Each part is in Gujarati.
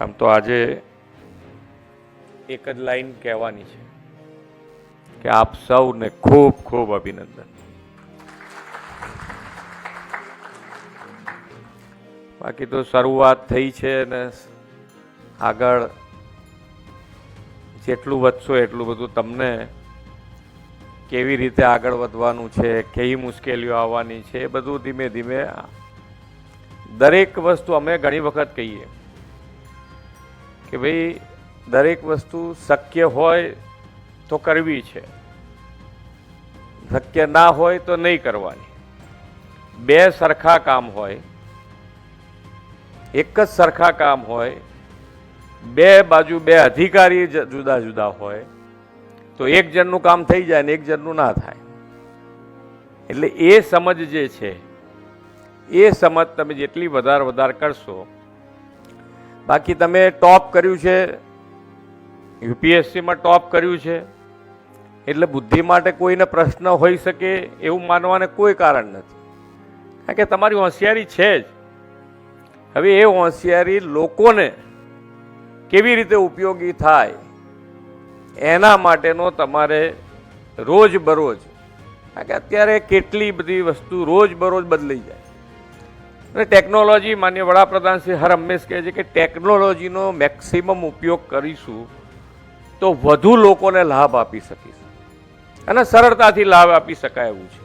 આમ તો આજે એક જ લાઈન કહેવાની છે કે આપ સૌને ખૂબ ખૂબ અભિનંદન. બાકી તો શરૂઆત થઈ છે ને આગળ જેટલું વધશો એટલું બધું તમને કેવી રીતે આગળ વધવાનું છે, કેવી મુશ્કેલીઓ આવવાની છે, એ બધું ધીમે ધીમે દરેક વસ્તુ અમે ઘણી વખત કહીએ. કે ભાઈ, દરેક વસ્તુ શક્ય હોય તો કરવી છે. શક્ય ના હોય તો નહીં કરવાની. બે સરખા કામ હોય, એક જ સરખા કામ હોય, બે બાજુ બે અધિકારી જુદા જુદા હોય, તો એક જણનું કામ થઈ જાય ને એક જણનું ના થાય. એટલે એ સમજ જે છે, એ સમજ તમે જેટલી વધારે વધારે કરશો બાકી તમે ટોપ કર્યું છે, યુપીએસસીમાં ટોપ કર્યું છે, એટલે બુદ્ધિ માટે કોઈને પ્રશ્ન હોઈ શકે એવું માનવાને કોઈ કારણ નથી. કારણ કે તમારી હોશિયારી છે જ. હવે એ હોશિયારી લોકોને કેવી રીતે ઉપયોગી થાય, એના માટેનો તમારે રોજ બરોજ કારણ કે અત્યારે કેટલી બધી વસ્તુ રોજ બરોજ બદલાઈ જાય. અને ટેકનોલોજી માન્ય વડાપ્રધાન શ્રી હર હંમેશ કહે છે કે ટેકનોલોજીનો મેક્સિમમ ઉપયોગ કરીશું તો વધુ લોકોને લાભ આપી શકીશું. અને સરળતાથી લાભ આપી શકાય એવું છે.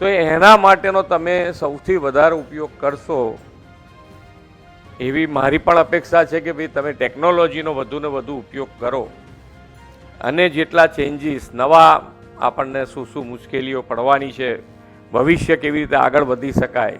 તો એના માટેનો તમે સૌથી વધારે ઉપયોગ કરશો એવી મારી પણ અપેક્ષા છે કે ભાઈ તમે ટેકનોલોજીનો વધુને વધુ ઉપયોગ કરો. અને જેટલા ચેન્જીસ નવા આપણને શું શું મુશ્કેલીઓ પડવાની છે, ભવિષ્ય કેવી રીતે આગળ વધી શકાય